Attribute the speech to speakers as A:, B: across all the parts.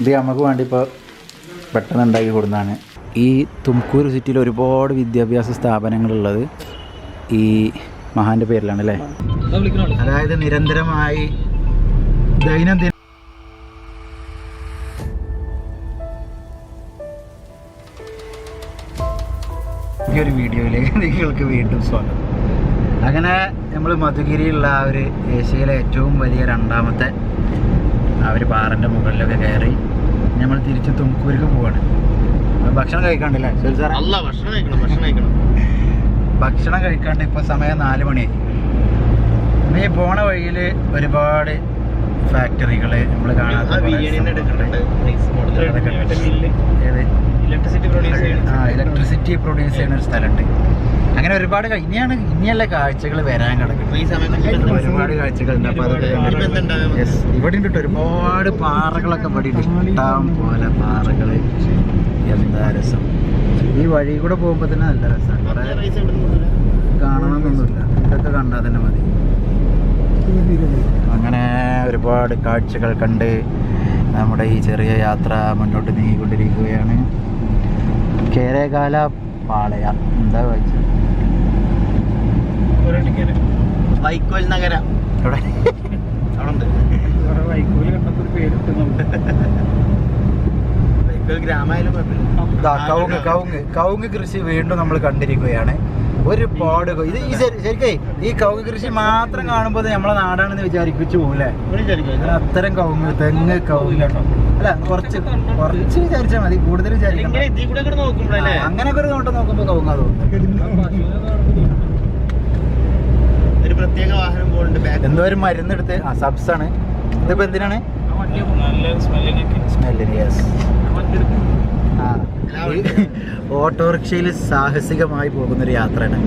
A: ഇത് നമുക്ക് വേണ്ടി ഇപ്പോൾ പെട്ടെന്ന് ഉണ്ടാക്കി കൊടുക്കുന്നതാണ് ഈ തുംകൂർ സിറ്റിയിൽ ഒരുപാട് വിദ്യാഭ്യാസ സ്ഥാപനങ്ങളുള്ളത് ഈ മഹാന്റെ പേരിലാണ് അല്ലേ അതായത് നിരന്തരമായി ദൈനംദിന ഒരു വീഡിയോയിലേക്ക് നിങ്ങൾക്ക് വീണ്ടും സ്വാഗതം. അങ്ങനെ നമ്മൾ മധുഗിരിയുള്ള ആ ഒരു ഏഷ്യയിലെ ഏറ്റവും വലിയ രണ്ടാമത്തെ ആ ഒരു പാറന്റെ മുകളിലൊക്കെ കയറി നമ്മൾ തിരിച്ച് തുംകൂർക്ക് പോവാണ്. ഭക്ഷണം കഴിക്കാണ്ടല്ലേ?
B: അല്ല ഭക്ഷണം കഴിക്കണം ഭക്ഷണം കഴിക്കണം.
A: ഭക്ഷണം കഴിക്കാണ്ട് ഇപ്പോൾ സമയം നാല് മണിയായി നീ പോണ വഴിയിൽ ഒരുപാട് ഫാക്ടറികൾ നമ്മൾ
B: കാണാൻ
A: കാണാത്ത
B: ഇലക്ട്രിസിറ്റി പ്രൊഡ്യൂസ്
A: ചെയ്യുന്ന ഒരു സ്ഥലമുണ്ട്. അങ്ങനെ ഒരുപാട് ഇനിയാണ് ഇനിയല്ല കാഴ്ചകൾ വരാൻ കിടക്കുന്നത്. ഒരുപാട് അതൊക്കെ? Yes. ഇവിടെ ഉണ്ട് ഒരുപാട് പാറകളൊക്കെ ഇവിടെ ഇഷ്ടം പോലെ പാറകൾ എന്താ രസം. ഈ വഴി കൂടെ പോകുമ്പോ തന്നെ നല്ല രസം കുറേ കാണണമെന്നൊന്നുമില്ല ഇതൊക്കെ കണ്ടാൽ തന്നെ മതി. അങ്ങനെ ഒരുപാട് കാഴ്ചകൾ കണ്ട് നമ്മുടെ ഈ ചെറിയ യാത്ര മുന്നോട്ട് നീങ്ങിക്കൊണ്ടിരിക്കുകയാണ്. കേരകാല പാളയ. എന്താ വായിച്ചത്
B: വൈക്കോൽ നഗര. അവിടെ
A: കവുങ്ങ് കവുങ്ങ് കൃഷി വീണ്ടും നമ്മൾ കണ്ടിരിക്കുകയാണ്. ഒരുപാട് ഇത് ഈ ശരിക്കേ ഈ കവുങ്ങ് കൃഷി മാത്രം കാണുമ്പോൾ നമ്മളെ നാടാണെന്ന് വിചാരിപ്പിച്ചു പോകൂലേ
B: ഇവിടെ വിചാരിക്കും
A: അത് അത്തരം കവുങ്ങ് തെങ്ങ് കവുങ്ങ് അല്ല കുറച്ച് കുറച്ച് വിചാരിച്ചാൽ മതി കൂടുതൽ വിചാരിക്കണം അങ്ങനെയൊക്കെ ഒരു നോട്ടം നോക്കുമ്പോൾ കവുങ്ങാ
B: ഒരു പ്രത്യേക വാഹനം പോകുന്നുണ്ട്
A: എന്തോ ഒരു മരുന്നെടുത്ത് ആ സബ്സ് ആണ്. ഇതിപ്പോ എന്തിനാണ്? സ്മെല്ലിന് യെസ് ആ ഓട്ടോറിക്ഷയിൽ സാഹസികമായി പോകുന്ന ഒരു യാത്രയാണ്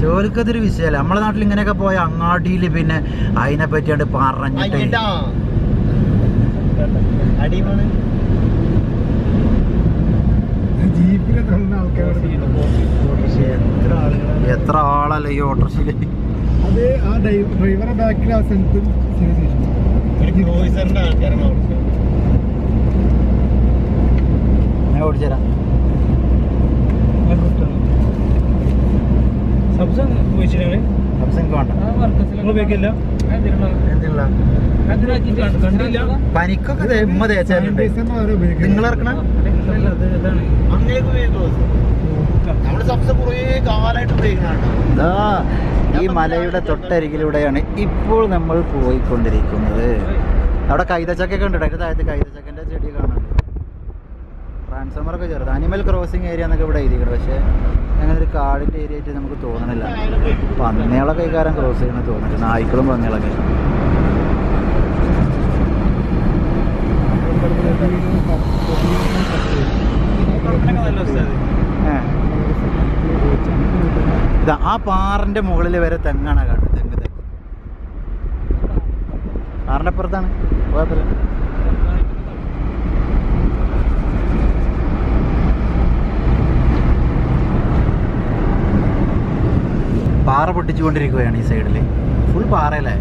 A: ചോലിക്കതൊരു വിഷയമല്ല നമ്മളെ നാട്ടിൽ ഇങ്ങനെയൊക്കെ പോയ അങ്ങാടിയിൽ പിന്നെ അതിനെ പറ്റിയാണ്ട് പറഞ്ഞിട്ട്
B: അടിമാണ് എത്ര
A: ആളല്ലേ ഈ ഓട്ടോറിക്ഷയിൽ
C: അത് ആ ഡ്രൈവറെ ബാക്കിൽ സ്ഥലത്തും
A: ഞാൻ ഓടിച്ചുതരാം സബ്സ് എനിക്ക് വേണ്ട. എന്തിനുള്ള പനിക്കൊക്കെ ഉമ്മ തേച്ചാലുണ്ട്. നിങ്ങൾ ഇറക്കണം
B: അങ്ങനെയൊക്കെ ഉപയോഗിക്കും നമ്മുടെ സബ്സ് കുറേ കാലമായിട്ട് ഉപയോഗിക്കുന്നതാണ്
A: ദാ ഈ മലയുടെ തൊട്ടരികിലൂടെയാണ് ഇപ്പോൾ നമ്മൾ പോയിക്കൊണ്ടിരിക്കുന്നത്. അവിടെ കൈതച്ചക്കൊക്കെ ഉണ്ട്? അതിന്റെ താഴത്ത് കൈതച്ചക്കന്റെ ചെടി കാണാനുണ്ട് ട്രാൻസ്ഫോമറൊക്കെ ചെറുത്. അനിമൽ ക്രോസിംഗ് ഏരിയ എന്നൊക്കെ ഇവിടെ എഴുതിക്കണം പക്ഷേ അങ്ങനെ ഒരു കാടിന്റെ ഏരിയ ആയിട്ട് നമുക്ക് തോന്നണില്ല. പന്നികളൊക്കെ ഇക്കാരം ക്രോസ് ചെയ്യണമെന്ന് തോന്നുന്നു. നായ്ക്കളും പന്നികളൊക്കെ. ആ പാറിന്റെ മുകളിൽ വരെ തെങ്ങാണ് കാണുന്നത് തെങ്ങ് തെങ്ങ്. പാറിന്റെ അപ്പുറത്താണ്. കുഴപ്പമില്ല. പാറ പൊട്ടിച്ചുകൊണ്ടിരിക്കുകയാണ് ഈ സൈഡിൽ ഫുൾ പാറയല്ലേ?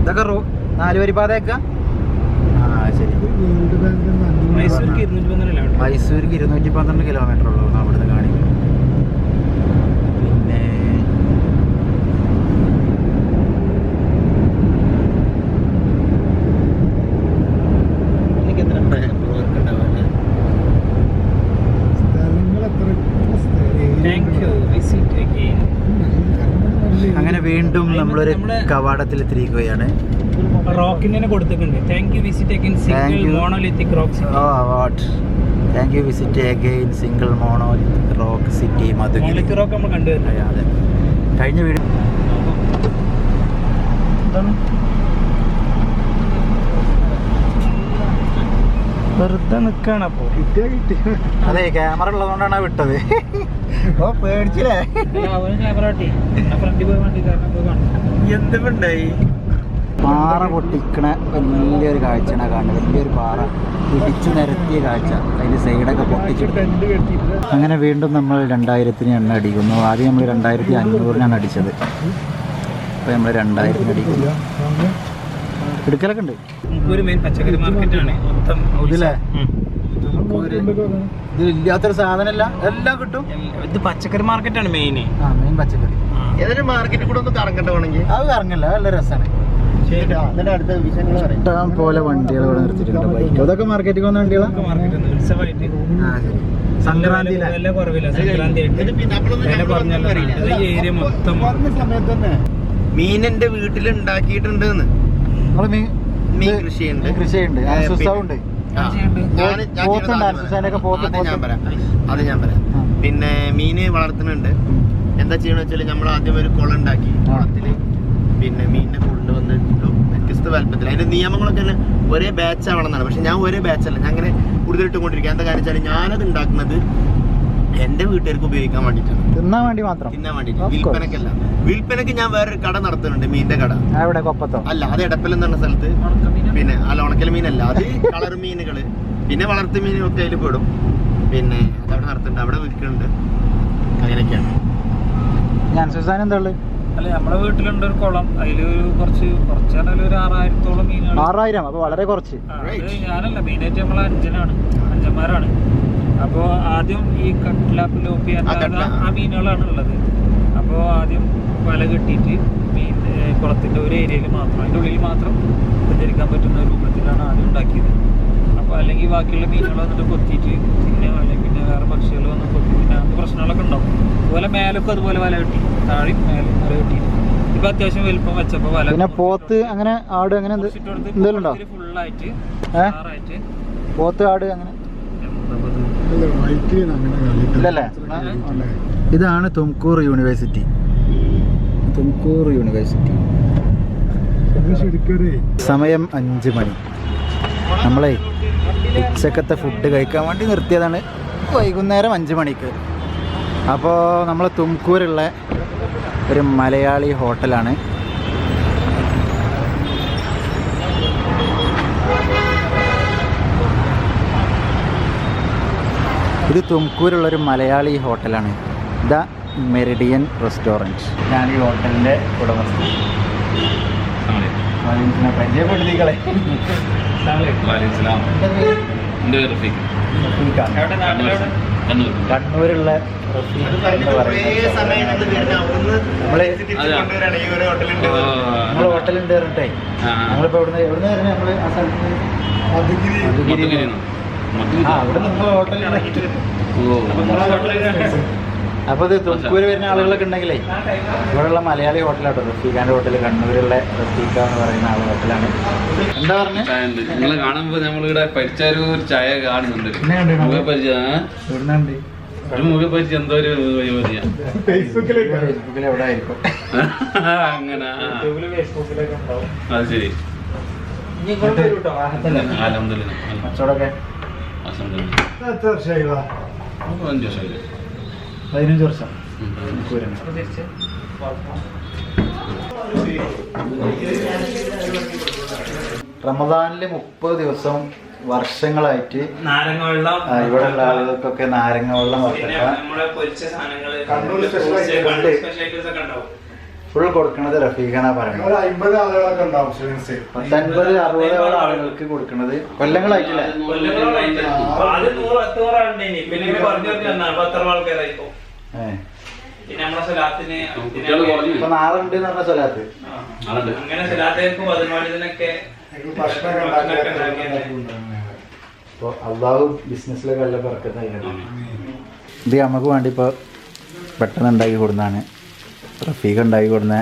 C: ഇതൊക്കെ
A: റോ നാല് വരി പാതയൊക്കെ ആ ശരി. മൈസൂർക്ക് ഇരുന്നൂറ്റി പന്ത്രണ്ട് കിലോമീറ്റർ. ഉള്ളൂ. അവിടുന്ന് കാണിക്കും പിന്നെ
B: എനിക്ക് എത്ര വർക്ക് ഉണ്ടാവാല്ലേ
C: സ്ഥലങ്ങൾ എത്ര
A: അങ്ങനെ വീണ്ടും നമ്മളൊരു കവാടത്തിൽ എത്തിയിരിക്കുകയാണ്
D: റോക്കിന് കൊടുത്തിട്ടുണ്ട്. Thank you visit again single monolithic rock
A: oh what thank you visit single mono rock city Madhugiri
D: rock നമ്മൾ കണ്ടുവരുന്നത്
A: അതെ കഴിഞ്ഞ വീഡിയോ
D: വെറുതെ നിക്കാണ് അപ്പൊ.
A: അതെ ക്യാമറ ഉള്ളതുകൊണ്ടാണ് വിട്ടത്. ഓ പേടിച്ചില്ലേ?
B: എന്തുണ്ടായി
A: പാറ പൊട്ടിക്കണ വലിയൊരു കാഴ്ചയാണ് കാണുന്നത്. വലിയൊരു പാറ പിടിച്ചു നിരത്തിയ കാഴ്ച. അതിന്റെ സൈഡൊക്കെ
C: പൊട്ടിച്ചിട്ട്
A: അങ്ങനെ വീണ്ടും നമ്മൾ രണ്ടായിരത്തിന് എണ്ണ അടിക്കുന്നു. ആദ്യം നമ്മൾ രണ്ടായിരത്തി അഞ്ഞൂറിനാണ് അടിച്ചത്. അപ്പോൾ നമ്മൾ രണ്ടായിരത്തിന് അടിക്കുന്നു. എടുക്കലൊക്കെ ഉണ്ട്.
D: ഒരു മെയിൻ പച്ചക്കറി മാർക്കറ്റാണ് മൊത്തം
A: ഇതില്ലേ സാധനമല്ല എല്ലാം കിട്ടും.
D: ഇത് പച്ചക്കറി മാർക്കറ്റാണ് മെയിൻ
A: ആ മെയിൻ പച്ചക്കറി.
B: ഏതൊരു മാർക്കറ്റിൽ കൂടെ ഒന്ന് കറങ്ങണ്ട വേണമെങ്കിൽ?
A: അത് കറങ്ങില്ല നല്ല രസമാണ് ഇഷ്ടം പോലെ വണ്ടികൾ ഇവിടെ നിർത്തിയിട്ടുണ്ട് ബൈക്ക് അതൊക്കെ മാർക്കറ്റിൽ വന്ന വണ്ടികളാണ്
D: സംക്രാന്തി
B: മീൻ എന്റെ വീട്ടിൽ ഉണ്ടാക്കിയിട്ടുണ്ട്
A: മീൻ
B: കൃഷിയുണ്ട്.
A: കൃഷിയുണ്ട്. പോത്ത്,
B: അത് ഞാൻ. പറയാം. പിന്നെ മീന് വളർത്തുന്നുണ്ട്. എന്താ ചെയ്യണ വെച്ചാൽ നമ്മൾ ആദ്യം ഒരു കുളം ഉണ്ടാക്കി കുളത്തിൽ. പിന്നെ മീനിനെ കൊണ്ടുവന്ന്. വ്യത്യസ്ത വലുപ്പത്തിൽ അതിന്റെ നിയമങ്ങളൊക്കെ തന്നെ ഒരേ ബാച്ച് ആവണമെന്നാണ് പക്ഷെ ഞാൻ ഒരേ ബാച്ചല്ല അല്ല. ഞാൻ അങ്ങനെ കൂടുതലിട്ട് കൊണ്ടിരിക്കുക എന്താ കാര്യം വെച്ചാൽ ഞാനത് ഉണ്ടാക്കുന്നത് എന്റെ വീട്ടുകാർക്ക് ഉപയോഗിക്കാൻ വേണ്ടിട്ടാണ്
A: തിന്നാൻ വേണ്ടി മാത്രം?
B: തിന്നാൻ
A: വേണ്ടി.
B: വിൽപ്പനക്കല്ല. വിൽപ്പനക്ക് ഞാൻ വേറൊരു കട നടത്തുന്നുണ്ട് മീനിന്റെ കട.
A: അവിടെ കൊപ്പത്തോ?
B: അല്ല അത് എടപ്പലം എന്ന് പറഞ്ഞ സ്ഥലത്ത്. പിന്നെ അല്ല ഉണക്കൽ മീനല്ല. അത് കളർ മീനുകൾ. പിന്നെ വളർത്തു മീനൊക്കെ അതിൽ പെടും. പിന്നെ അവിടെ നടത്തുന്നുണ്ട്. അവിടെ വിൽക്കുന്നുണ്ട്. അങ്ങനെയൊക്കെയാണ്.
A: ഞാൻ സുസാൻ എന്താ ഉള്ളത്
D: അല്ല നമ്മളെ വീട്ടിലുണ്ട് ഒരു കുളം. അതിൽ ഒരു കുറച്ച് കുറച്ച് ഒരു ആറായിരത്തോളം മീനുകൾ
A: ആറായിരം അപ്പൊ വളരെ കുറച്ച്.
D: ഞാനല്ല മെയിനായിട്ട് നമ്മൾ അഞ്ചനാണ് അഞ്ചന്മാരാണ് അപ്പോൾ ആദ്യം ഈ കട്ട്ല പിലോപ്പി
B: ആ,
D: മീനുകളാണ് ഉള്ളത്. അപ്പോ ആദ്യം വല കെട്ടിയിട്ട് മീൻ കുളത്തിന്റെ ഒരു ഏരിയയിൽ മാത്രം അതിന്റെ ഉള്ളിൽ മാത്രം സഞ്ചരിക്കാൻ പറ്റുന്ന രൂപത്തിലാണ് ആദ്യം ഉണ്ടാക്കിയത്. അപ്പോൾ അല്ലെങ്കിൽ ബാക്കിയുള്ള മീനുകൾ വന്നിട്ട് കൊത്തിയിട്ട് പിന്നെ അല്ലെങ്കിൽ പിന്നെ വേറെ പക്ഷികൾ വന്ന് കൊത്തി പിന്നെ അങ്ങനത്തെ പ്രശ്നങ്ങളൊക്കെ ഉണ്ടാവും. അതുപോലെ മേലൊക്കെ അതുപോലെ വല കെട്ടി താഴെയും മേലെ വല കെട്ടി. ഇപ്പൊ അത്യാവശ്യം വലുപ്പം വെച്ചപ്പോ വല
A: പിന്നെ പോത്ത് അങ്ങനെ ആട് അങ്ങനെ എന്ത് എന്തെങ്കിലും ഉണ്ടോ?
D: ഫുള്ളായിട്ട്
A: പോത്ത് ആട് അങ്ങനെ. ഇല്ലല്ലേ? ഇതാണ് തുംകൂർ യൂണിവേഴ്സിറ്റി. തുംകൂർ യൂണിവേഴ്സിറ്റി. സമയം അഞ്ച് മണി. നമ്മളെ ഉച്ചക്കത്തെ ഫുഡ് കഴിക്കാൻ വേണ്ടി നിർത്തിയതാണ്. വൈകുന്നേരം അഞ്ച് മണിക്ക്. അപ്പോൾ നമ്മൾ തുംകൂറുള്ള ഒരു മലയാളി ഹോട്ടലാണ്. ഇത് തുംകൂരുള്ളൊരു മലയാളി ഹോട്ടലാണ് ദ മെറിഡിയൻ റെസ്റ്റോറന്റ് ഞാൻ ഈ ഹോട്ടലിന്റെ ഉടമസ്ഥ പരിചയപ്പെടുത്തിക്കളെ. കണ്ണൂരുള്ള
B: നമ്മൾ ഹോട്ടലുണ്ട്
A: നമ്മൾ ഹോട്ടലുണ്ട് പറഞ്ഞിട്ടേ. നമ്മളിപ്പോൾ ഇവിടുന്ന് എവിടുന്ന് വരുന്നത് നമ്മൾ ആ സ്ഥലത്ത്? മധുഗിരി. അപ്പോൾ ഇത് തുംകൂര് വരുന്ന ആളുകളൊക്കെ ഉണ്ടെങ്കിലേ ഇവിടെയുള്ള മലയാളി ഹോട്ടലാട്ടോ റഫീഖാന്റെ ഹോട്ടൽ കണ്ണൂരുള്ള റഫീഖ എന്ന് പറയുന്ന ആൾ ഹോട്ടലാണ് എന്താ പറഞ്ഞത്
E: നിങ്ങളെ കാണുമ്പോ നമ്മളിവിടെ പഠിച്ച ഒരു ഒരു ചായ കാണുന്നുണ്ട്. പരിചയം ആ?
A: എവിടുന്നുണ്ട്
E: ഒരു മുഖ പരിചയം എന്തോ ഒരു
A: ഫേസ്ബുക്കിൽ എവിടെ ആയിരിക്കും?
E: അങ്ങനെ അത് ശരി. അലഹമില്ല
A: കച്ചവടമൊക്കെ
C: എത്ര വർഷമായി വാ?
E: അഞ്ച് വർഷമായില്ലേ
A: പതിനഞ്ച് വർഷം
E: ഉം.
A: തുംകൂരിന് റമദാനിൽ മുപ്പത് ദിവസം വർഷങ്ങളായിട്ട്
D: നാരങ്ങ വെള്ളം
A: ആ, ഇവിടെയുള്ള ആളുകൾക്കൊക്കെ നാരങ്ങ വെള്ളം
D: പിന്നെ പൊരിച്ച സാധനങ്ങൾ
C: കണ്ണൂർ special ആയിട്ട്
D: കണ്ണൂർ special items ഒക്കെ ഉണ്ടാവും
A: ഫുൾ കൊടുക്കുന്നത് റഫീഖാണ് പറയുന്നത്.
C: അമ്പത് ആളുകളൊക്കെ ഉണ്ടാവും സ്റ്റുഡൻസ്
A: പത്തൊൻപത് അറുപതോളം ആളുകൾക്ക് കൊടുക്കുന്നത് കൊല്ലങ്ങളായിട്ടില്ല? ഇപ്പൊ നാളെ ഉണ്ട് എന്ന്? പറഞ്ഞ സ്ഥലത്ത്
E: ആളുണ്ട്
D: അങ്ങനെ സ്ഥലത്തേക്കും പതിനാലിതിനൊക്കെ
C: ഭക്ഷണമൊക്കെ
D: ഭക്ഷണമൊക്കെ
C: ഉണ്ടാക്കി
D: ഉണ്ടാക്കിയത്.
A: അപ്പോൾ അള്ളാഹു ബിസിനസ്സിലൊക്കെ നല്ല പറക്കത്തായി ഇത് നമുക്ക് വേണ്ടി ഇപ്പോൾ പെട്ടെന്ന് ഉണ്ടാക്കി കൊടുക്കുന്നതാണ്. റഫീഖ് ഉണ്ടാക്കി കൊടുന്ന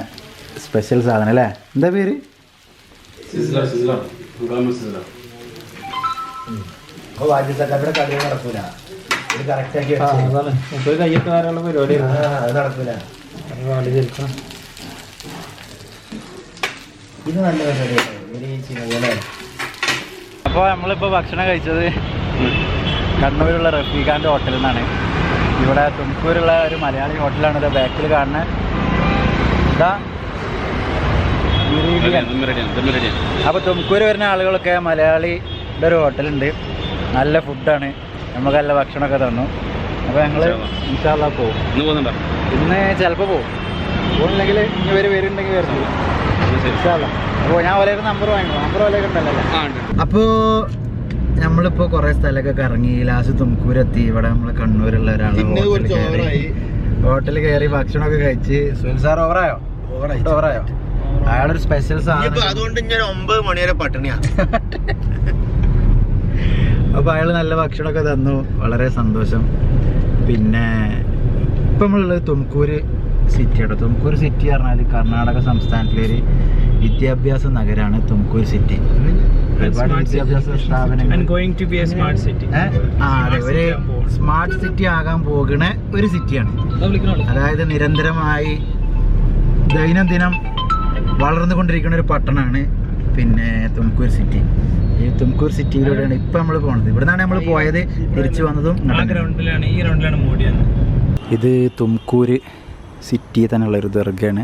A: സ്പെഷ്യൽ സാധനം അല്ലേ? എന്താ പേര്?
E: അപ്പൊ നമ്മളിപ്പോ
A: അപ്പോൾ നമ്മളിപ്പോൾ ഭക്ഷണം കഴിച്ചത് കണ്ണൂരുള്ള റഫീഖാന്റെ ഹോട്ടലിൽ നിന്നാണ്. ഇവിടെ തുംകൂരുള്ള ഒരു മലയാളി ഹോട്ടലാണ് ഇത്. ബാക്കിൽ കാണുന്നത് അപ്പോൾ തുമക്കൂര് വരുന്ന ആളുകളൊക്കെ മലയാളിയുടെ ഒരു ഹോട്ടലുണ്ട്. നല്ല ഫുഡാണ് നമുക്ക് നല്ല ഭക്ഷണമൊക്കെ തന്നു. അപ്പോൾ ഞങ്ങൾ ഇൻഷാല്ല പോകും
E: ഇന്ന്
A: ചിലപ്പോൾ പോകും പോകുന്നില്ലെങ്കിൽ ഇനി വരെ വരുന്നുണ്ടെങ്കിൽ വരുന്നത് ഇൻഷാല്ല അപ്പോൾ ഞാൻ ഓലേ നമ്പർ വാങ്ങിക്കോ? നമ്പർ ഓലേ ഉണ്ടല്ലോ
E: ആ ഉണ്ട്
A: അപ്പോൾ നമ്മളിപ്പോൾ കുറേ സ്ഥലമൊക്കെ കറങ്ങി. ലാസ്റ്റ് തുമക്കൂരെത്തി ഇവിടെ നമ്മളെ കണ്ണൂരുള്ള
B: ഒരാളെ
A: ഹോട്ടലിൽ കയറി ഭക്ഷണമൊക്കെ കഴിച്ച് സുനിൽ സാർ ഓവറായോ
B: ഓവറായി
A: അയാളൊരു സ്പെഷ്യൽ സാധനം
B: അതുകൊണ്ട് ഞാൻ ഒമ്പത് മണി വരെ പട്ടിണിയാണ്
A: അപ്പോൾ അയാൾ നല്ല ഭക്ഷണമൊക്കെ തന്നു. വളരെ സന്തോഷം. പിന്നെ ഇപ്പം നമ്മളുള്ളത് തുംകൂര് സിറ്റി കേട്ടോ തുംകൂർ സിറ്റി പറഞ്ഞാൽ കർണാടക സംസ്ഥാനത്തിലെ ഒരു വിദ്യാഭ്യാസ നഗരമാണ് തുംകൂർ സിറ്റി ഒരുപാട് വിദ്യാഭ്യാസ സ്ഥാപനങ്ങൾ.
D: Going to be a smart city
A: ഏ? ആ അതെ ഒരു സ്മാർട്ട് സിറ്റി ആകാൻ പോകുന്ന ഒരു സിറ്റിയാണ് അതായത് നിരന്തരമായി ദൈനംദിനം വളർന്നുകൊണ്ടിരിക്കുന്ന ഒരു പട്ടണമാണ് പിന്നെ തുംകൂർ സിറ്റി ഈ തുംകൂർ സിറ്റിയിലൂടെയാണ് ഇപ്പം നമ്മൾ പോണത്. ഇവിടെ നിന്നാണ് നമ്മൾ പോയത്. തിരിച്ചു വന്നതും ഇത് തുംകൂർ സിറ്റി തന്നെയുള്ള ഒരു ദർഗയാണ്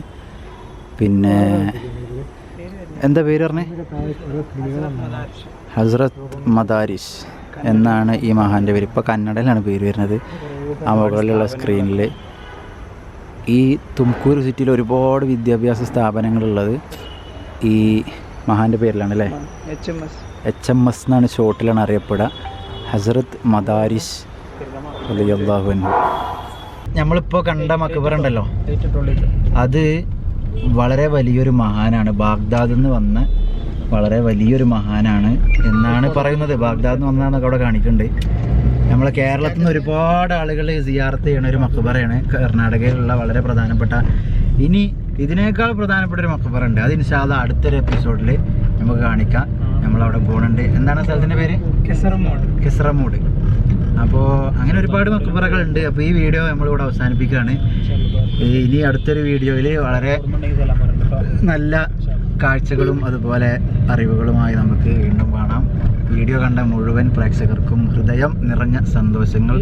A: പിന്നെ എന്താ പേര് പറഞ്ഞേ? ഹസ്രത് മദാരിസ് എന്നാണ് ഈ മഹാന്റെ പേര്. ഇപ്പോൾ കന്നഡയിലാണ് പേര് വരുന്നത്. ആ മുകളിലുള്ള സ്ക്രീനിൽ ഈ തുംകൂർ സിറ്റിയിൽ ഒരുപാട് വിദ്യാഭ്യാസ സ്ഥാപനങ്ങളുള്ളത് ഈ മഹാന്റെ പേരിലാണ് അല്ലേ?
D: H M S
A: H M S എന്നാണ് ഷോർട്ടിലാണ് അറിയപ്പെടുക. ഹസ്രത് മദാരിസ് അള്ളാഹു നമ്മളിപ്പോൾ കണ്ട മക്ബറ ഉണ്ടല്ലോ. അത് വളരെ വലിയൊരു മഹാനാണ്. ബാഗ്ദാദിൽ നിന്ന് വന്ന വളരെ വലിയൊരു മഹാനാണ് എന്നാണ് പറയുന്നത്. ബാഗ്ദാദിൽ നിന്ന് വന്നതാണെന്നൊക്കെ അവിടെ കാണിക്കുന്നുണ്ട് നമ്മളെ കേരളത്തിൽ നിന്ന് ഒരുപാട് ആളുകൾ സിയാർത്ത് ചെയ്യണ ഒരു മക്കബറയാണ് കർണാടകയിലുള്ള വളരെ പ്രധാനപ്പെട്ട ഇനി ഇതിനേക്കാൾ പ്രധാനപ്പെട്ട ഒരു മക്കബറ ഉണ്ട് അത് ഇൻഷാല്ല അടുത്തൊരു എപ്പിസോഡിൽ നമുക്ക് കാണിക്കാം. നമ്മളവിടെ പോകുന്നുണ്ട് എന്താണ് സ്ഥലത്തിന്റെ പേര്?
D: കിസറമൂട്.
A: കിസ്റമൂട്. അപ്പോൾ അങ്ങനെ ഒരുപാട് മക്കുപറകളുണ്ട് അപ്പോൾ ഈ വീഡിയോ നമ്മളിവിടെ അവസാനിപ്പിക്കുകയാണ്. ഇനി അടുത്തൊരു വീഡിയോയിൽ വളരെ നല്ല കാഴ്ചകളും അതുപോലെ അറിവുകളുമായി നമുക്ക് വീണ്ടും കാണാം. വീഡിയോ കണ്ട മുഴുവൻ പ്രേക്ഷകർക്കും ഹൃദയം നിറഞ്ഞ സന്തോഷങ്ങൾ.